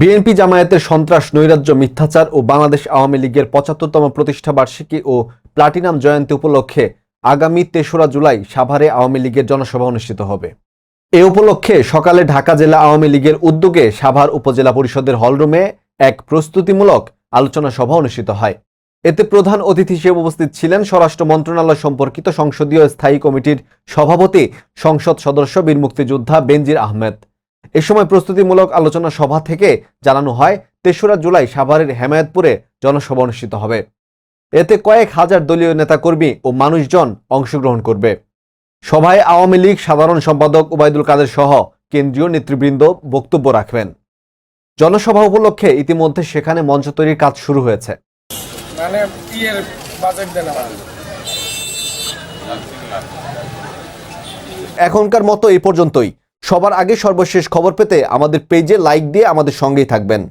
BNP জামায়াতের সন্ত্রাস, নৈরাজ্য, মিথ্যাচার ও বাংলাদেশ আওয়ামী লীগের পঁচাত্তরতম প্রতিষ্ঠা বার্ষিকী ও প্লাটিনাম জয়ন্তী উপলক্ষে আগামী তেসরা জুলাই সাভারে আওয়ামী লীগের জনসভা অনুষ্ঠিত হবে। এ উপলক্ষে সকালে ঢাকা জেলা আওয়ামী লীগের উদ্যোগে সাভার উপজেলা পরিষদের হলরুমে এক প্রস্তুতিমূলক আলোচনা সভা অনুষ্ঠিত হয়। এতে প্রধান অতিথি হিসেবে উপস্থিত ছিলেন স্বরাষ্ট্র মন্ত্রণালয় সম্পর্কিত সংসদীয় স্থায়ী কমিটির সভাপতি, সংসদ সদস্য, বীর মুক্তিযোদ্ধা বেনজির আহমেদ। এ সময় প্রস্তুতিমূলক আলোচনা সভা থেকে জানানো হয় তেসরা জুলাই সাভারের হেমায়তপুরে জনসভা অনুষ্ঠিত হবে। এতে কয়েক হাজার দলীয় নেতাকর্মী ও মানুষজন অংশগ্রহণ করবে। সভায় আওয়ামী লীগ সাধারণ সম্পাদক ওবায়দুল কাদের সহ কেন্দ্রীয় নেতৃবৃন্দ বক্তব্য রাখবেন। জনসভা উপলক্ষে ইতিমধ্যে সেখানে মঞ্চ তৈরির কাজ শুরু হয়েছে। মানে এখনকার মতো এই পর্যন্তই। সবার আগে সর্বশেষ খবর পেতে আমাদের পেজে লাইক দিয়ে আমাদের সঙ্গেই থাকবেন।